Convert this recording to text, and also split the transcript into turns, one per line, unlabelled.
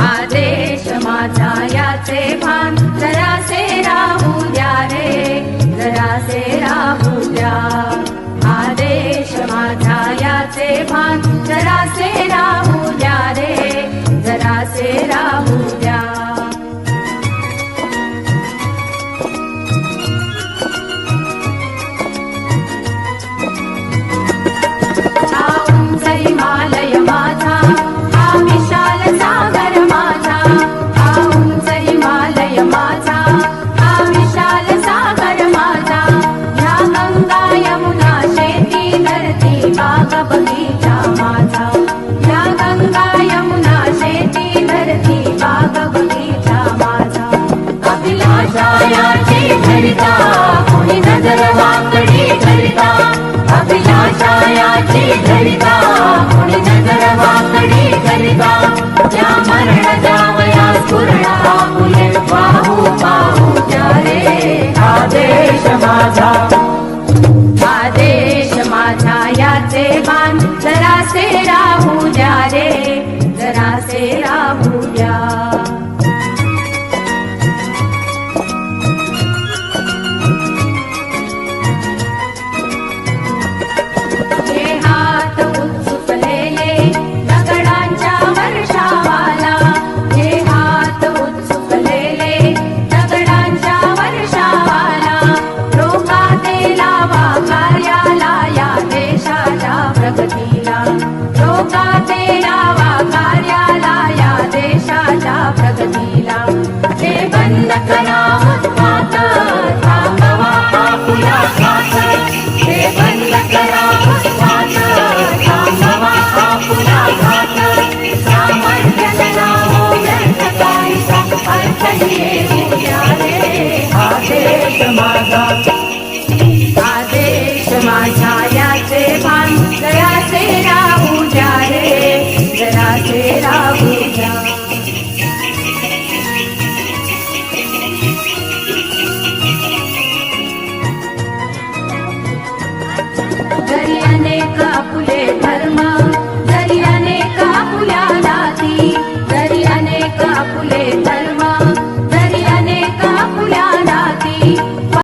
हा देश माझा याचे भान. जरासे राहू द्या रे जरासे राहू द्या. आदेश देश माझा याचे भान. जरासे राहू द्या रे जरासे राहू द्या. अभिलाषायाची धरिता कोणी नजर करिता मरण जावया स्फुरणा पाहू पाहू माझा. माझा याचे भान जरासे राहू द्या रे. जरासे राहू द्या. प्रगतीला रोगाते लावा कार्याला या देशाच्या प्रगतीला. हे बंद करा. धर्म जरी अनेक फुल्या जाती फुले